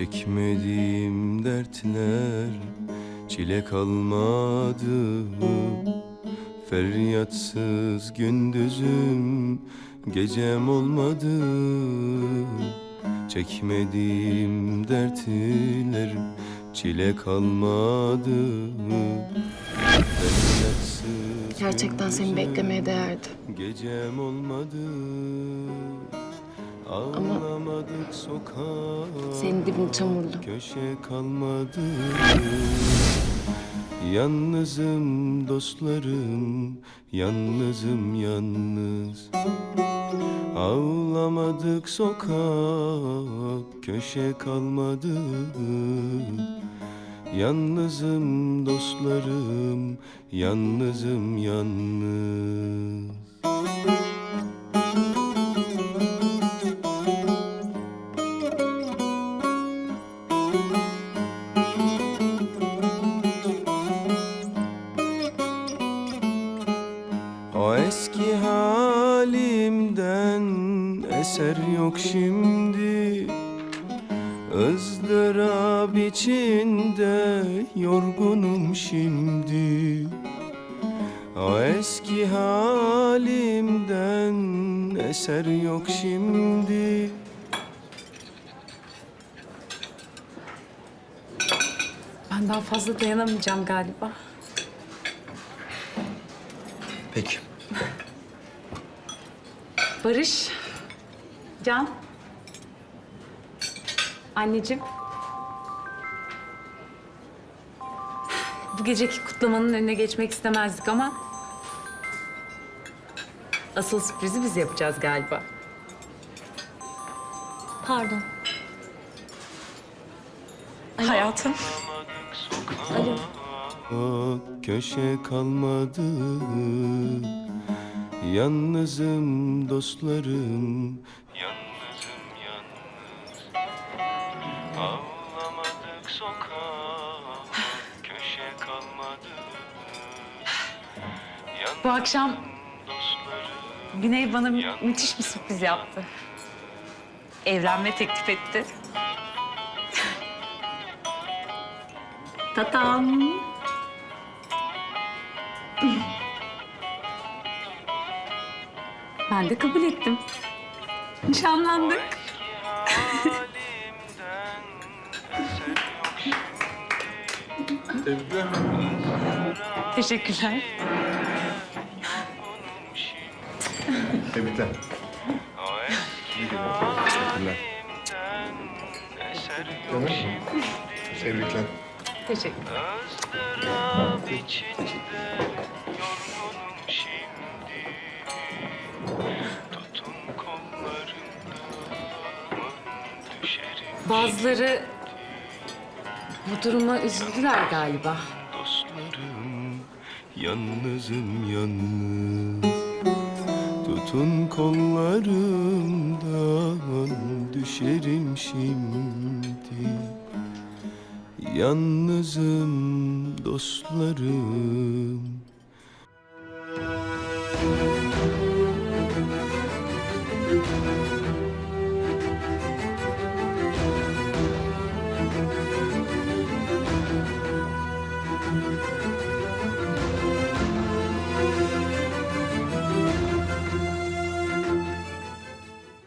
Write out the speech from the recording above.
Çekmediğim dertler çile kalmadı. Feryatsız gündüzüm gecem olmadı. Çekmediğim dertler çile kalmadı. Gerçekten seni beklemeye değerdi. Gecem olmadı Ağlamadık sokak Senin dibin çamurlu. Köşe kalmadı. Yalnızım dostlarım Yalnızım yalnız. Ağlamadık sokak Köşe kalmadı. Yalnızım dostlarım Yalnızım yalnız eser yok şimdi ızdırap içinde yorgunum şimdi O eski halimden eser yok şimdi Ben daha fazla dayanamayacağım galiba. Peki. Barış, Can. Anneciğim. Bu geceki kutlamanın önüne geçmek istemezdik ama... Asıl sürprizi biz yapacağız galiba. Pardon. Hayatım. Alo. O köşe kalmadı Yalnızım dostlarım Yalnızım yalnız Ağlamadık sokak Köşe kalmadı Bu akşam dostlarım Güney bana mü- müthiş bir sürpriz yaptı. Evlenme teklif etti. Tatam. Ben de kabul ettim. Nişanlandık. Teşekkürler. Tebrikler. Teşekkürler. Canım. Tebrikler. Teşekkür. ızdırap Bazıları bu duruma üzüldüler galiba. dostlarım Yalnızım yalnız. Tutun kollarımdan düşerim şimdi. Yalnızım dostlarım